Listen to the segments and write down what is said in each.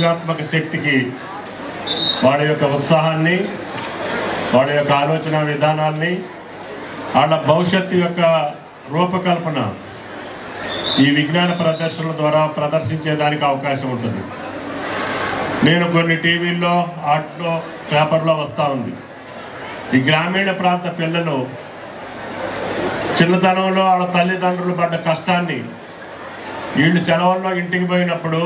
సృజనాత్మక శక్తికి వాళ్ళ యొక్క ఉత్సాహాన్ని వాళ్ళ యొక్క ఆలోచన విధానాల్ని వాళ్ళ భవిష్యత్తు యొక్క రూపకల్పన ఈ విజ్ఞాన ప్రదర్శనల ద్వారా ప్రదర్శించేదానికి అవకాశం ఉంటుంది. నేను కొన్ని టీవీల్లో ఆర్ట్లో పేపర్లో వస్తూ ఉంది. ఈ గ్రామీణ ప్రాంత పిల్లలు చిన్నతనంలో వాళ్ళ తల్లిదండ్రులు పడ్డ కష్టాన్ని వీళ్ళు సెలవుల్లో ఇంటికి పోయినప్పుడు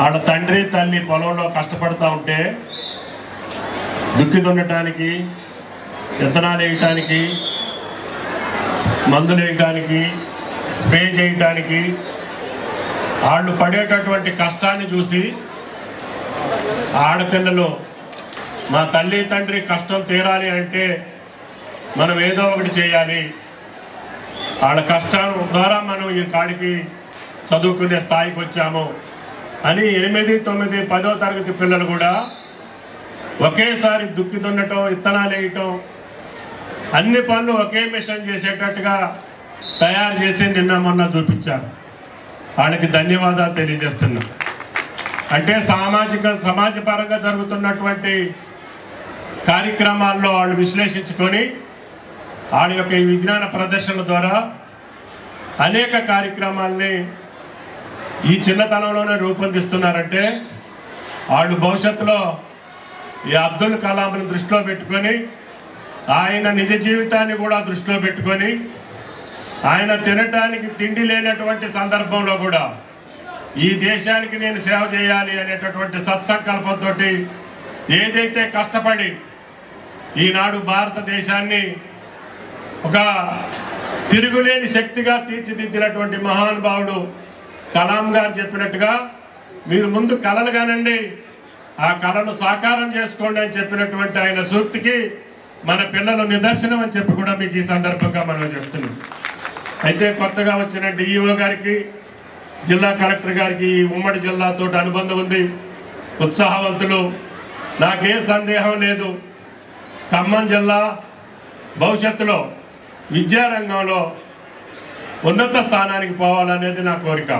వాళ్ళ తండ్రి తల్లి పొలంలో కష్టపడతా ఉంటే దుక్కి దున్నటానికి విత్తనాలు వేయటానికి మందులు వేయటానికి స్ప్రే చేయటానికి వాళ్ళు పడేటటువంటి కష్టాన్ని చూసి ఆడపిల్లలు మా తల్లి తండ్రి కష్టం తీరాలి అంటే మనం ఏదో ఒకటి చేయాలి. వాళ్ళ కష్టం ద్వారా మనం ఈ కాడికి చదువుకునే స్థాయికి వచ్చాము. అని ఎనిమిది తొమ్మిది పదో తరగతి పిల్లలు కూడా ఒకేసారి దుక్కి దున్నటం విత్తనాలు వేయటం అన్ని పనులు ఒకే మిషన్ చేసేటట్టుగా తయారు చేసి నిన్న మొన్న చూపించారు. వాళ్ళకి ధన్యవాదాలు తెలియజేస్తున్నాం. అంటే సామాజిక సమాజపరంగా జరుగుతున్నటువంటి కార్యక్రమాల్లో వాళ్ళు విశ్లేషించుకొని వాళ్ళ యొక్క ఈ విజ్ఞాన ప్రదర్శనల ద్వారా అనేక కార్యక్రమాల్ని ఈ చిన్నతనంలోనే రూపొందిస్తున్నారంటే వాళ్ళు భవిష్యత్తులో ఈ అబ్దుల్ కలాంని దృష్టిలో పెట్టుకొని ఆయన నిజ జీవితాన్ని కూడా దృష్టిలో పెట్టుకొని ఆయన తినటానికి తిండి లేనటువంటి సందర్భంలో కూడా ఈ దేశానికి నేను సేవ చేయాలి అనేటటువంటి సత్సంకల్పంతో ఏదైతే కష్టపడి ఈనాడు భారతదేశాన్ని ఒక తిరుగులేని శక్తిగా తీర్చిదిద్దినటువంటి మహానుభావుడు కలాం గారు చెప్పినట్టుగా మీరు ముందు కలలు కానండి ఆ కళను సాకారం చేసుకోండి అని చెప్పినటువంటి ఆయన సూక్తికి మన పిల్లలు నిదర్శనం అని చెప్పి కూడా మీకు ఈ సందర్భంగా మనం చెప్తున్నాం. అయితే కొత్తగా వచ్చిన డిఈఓ గారికి జిల్లా కలెక్టర్ గారికి ఈ ఉమ్మడి జిల్లాతో అనుబంధం ఉంది. ఉత్సాహవంతులు. నాకే సందేహం లేదు. ఖమ్మం జిల్లా భవిష్యత్తులో విద్యారంగంలో ఉన్నత స్థానానికి పోవాలనేది నా కోరిక.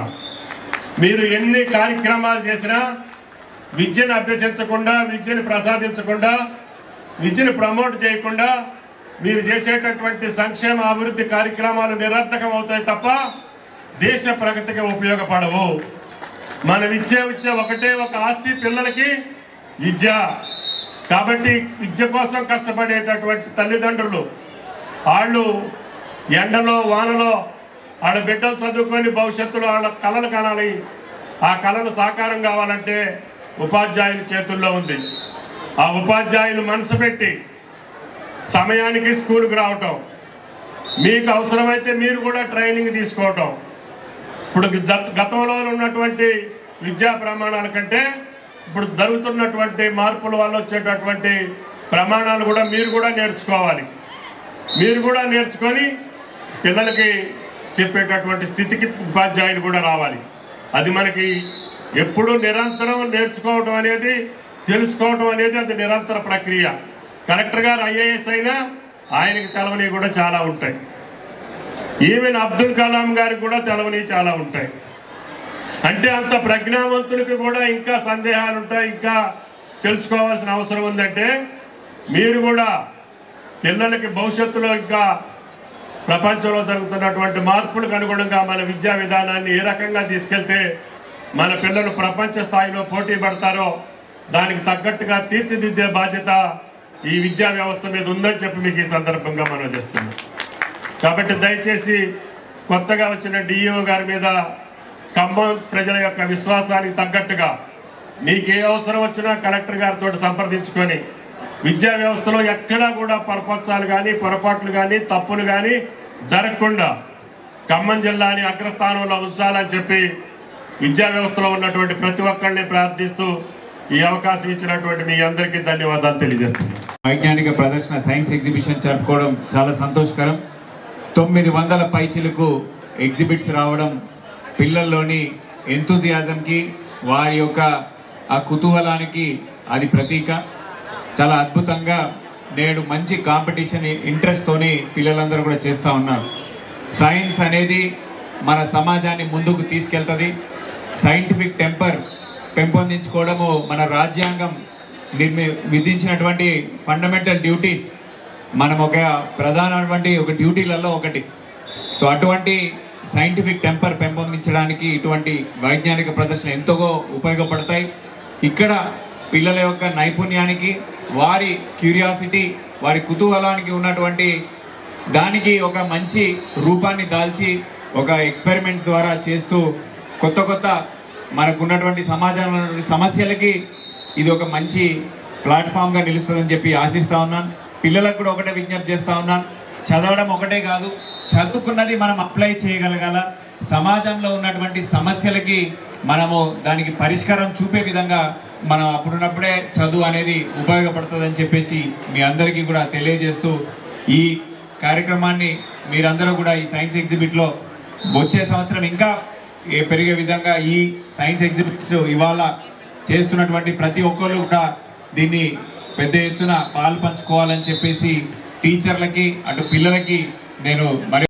మీరు ఎన్ని కార్యక్రమాలు చేసినా విద్యను అభ్యసించకుండా విద్యను ప్రసాదించకుండా విద్యను ప్రమోట్ చేయకుండా మీరు చేసేటటువంటి సంక్షేమ అభివృద్ధి కార్యక్రమాలు నిరర్థకం అవుతాయి తప్ప దేశ ప్రగతికి ఉపయోగపడవు. మన విద్య విద్య ఒకటే ఒక ఆస్తి పిల్లలకి విద్య. కాబట్టి విద్య కోసం కష్టపడేటటువంటి తల్లిదండ్రులు వాళ్ళు ఎండలో వానలో వాళ్ళ బిడ్డలు చదువుకొని భవిష్యత్తులో వాళ్ళ కళలు కనాలి. ఆ కళలు సాకారం కావాలంటే ఉపాధ్యాయుల చేతుల్లో ఉంది. ఆ ఉపాధ్యాయులు మనసు పెట్టి సమయానికి స్కూల్కి రావటం. మీకు అవసరమైతే మీరు కూడా ట్రైనింగ్ తీసుకోవటం. ఇప్పుడు గత- గతంలో ఉన్నటువంటి విద్యా ప్రమాణాల కంటే ఇప్పుడు జరుగుతున్నటువంటి మార్పుల వల్ల వచ్చేటటువంటి ప్రమాణాలు కూడా మీరు కూడా నేర్చుకోవాలి. మీరు కూడా నేర్చుకొని పిల్లలకి చెప్పేటటువంటి స్థితికి ఉపాధ్యాయులు కూడా రావాలి. అది మనకి ఎప్పుడూ నిరంతరం నేర్చుకోవటం అనేది తెలుసుకోవటం అనేది అది నిరంతర ప్రక్రియ. కలెక్టర్ గారు ఐఏఎస్ అయినా ఆయనకి తెలవని కూడా చాలా ఉంటాయి. ఈవెన్ అబ్దుల్ కలాం గారికి కూడా తెలవని చాలా ఉంటాయి. అంటే అంత ప్రజ్ఞావంతులకి కూడా ఇంకా సందేహాలు ఉంటాయి ఇంకా తెలుసుకోవాల్సిన అవసరం ఉందంటే మీరు కూడా పిల్లలకి భవిష్యత్తులో ఇంకా ప్రపంచంలో జరుగుతున్నటువంటి మార్పులకు అనుగుణంగా మన విద్యా విధానాన్ని ఏ రకంగా తీసుకెళ్తే మన పిల్లలు ప్రపంచ స్థాయిలో పోటీ పడతారో దానికి తగ్గట్టుగా తీర్చిదిద్దే బాధ్యత ఈ విద్యా వ్యవస్థ మీద ఉందని చెప్పి మీకు ఈ సందర్భంగా మనం చేస్తున్నాం. కాబట్టి దయచేసి కొత్తగా వచ్చిన డిఈఓ గారి మీద ఖమ్మం ప్రజల యొక్క విశ్వాసానికి తగ్గట్టుగా మీకు ఏ అవసరం వచ్చినా కలెక్టర్ గారితో సంప్రదించుకొని విద్యా వ్యవస్థలో ఎక్కడా కూడా పరపంచాలు కానీ పొరపాట్లు కానీ తప్పులు కానీ జరగకుండా ఖమ్మం జిల్లాని అగ్రస్థానంలో ఉంచాలని చెప్పి విద్యా వ్యవస్థలో ఉన్నటువంటి ప్రతి ఒక్కరిని ప్రార్థిస్తూ ఈ అవకాశం ఇచ్చినటువంటి మీ అందరికీ ధన్యవాదాలు తెలియజేస్తున్నాను. వైజ్ఞానిక ప్రదర్శన సైన్స్ ఎగ్జిబిషన్ జరుపుకోవడం చాలా సంతోషకరం. తొమ్మిది వందల పైచిలకు ఎగ్జిబిట్స్ రావడం పిల్లల్లోని ఎంతూజియాజంకి వారి యొక్క ఆ కుతూహలానికి అది ప్రతీక. చాలా అద్భుతంగా నేడు మంచి కాంపిటీషన్ ఇంట్రెస్ట్తోని పిల్లలందరూ కూడా చేస్తూ ఉన్నారు. సైన్స్ అనేది మన సమాజాన్ని ముందుకు తీసుకెళ్తుంది. సైంటిఫిక్ టెంపర్ పెంపొందించుకోవడము మన రాజ్యాంగం నిర్మి విధించినటువంటి ఫండమెంటల్ డ్యూటీస్ మనం ఒక ప్రధానటువంటి ఒక డ్యూటీలలో ఒకటి. సో అటువంటి సైంటిఫిక్ టెంపర్ పెంపొందించడానికి ఇటువంటి వైజ్ఞానిక ప్రదర్శన ఎంతగా ఉపయోగపడతాయి. ఇక్కడ పిల్లల యొక్క నైపుణ్యానికి వారి క్యూరియాసిటీ వారి కుతూహలానికి ఉన్నటువంటి దానికి ఒక మంచి రూపాన్ని దాల్చి ఒక ఎక్స్పెరిమెంట్ ద్వారా చేస్తూ కొత్త కొత్త మనకు ఉన్నటువంటి సమాజంలో సమస్యలకి ఇది ఒక మంచి ప్లాట్ఫామ్గా నిలుస్తుందని చెప్పి ఆశిస్తూ ఉన్నాను. పిల్లలకు కూడా ఒకటే విజ్ఞప్తి చేస్తూ ఉన్నాను. చదవడం ఒకటే కాదు చదువుకున్నది మనం అప్లై చేయగలగాల. సమాజంలో ఉన్నటువంటి సమస్యలకి మనము దానికి పరిష్కారం చూపే విధంగా మనం అప్పుడున్నప్పుడే చదువు అనేది ఉపయోగపడుతుందని చెప్పేసి మీ అందరికీ కూడా తెలియజేస్తూ ఈ కార్యక్రమాన్ని మీరందరూ కూడా ఈ సైన్స్ ఎగ్జిబిట్లో వచ్చే సంవత్సరం ఇంకా పెరిగే విధంగా ఈ సైన్స్ ఎగ్జిబిట్స్ ఇవాళ చేస్తున్నటువంటి ప్రతి ఒక్కరు కూడా దీన్ని పెద్ద ఎత్తున పాలు పంచుకోవాలని చెప్పేసి టీచర్లకి అటు పిల్లలకి నేను మరి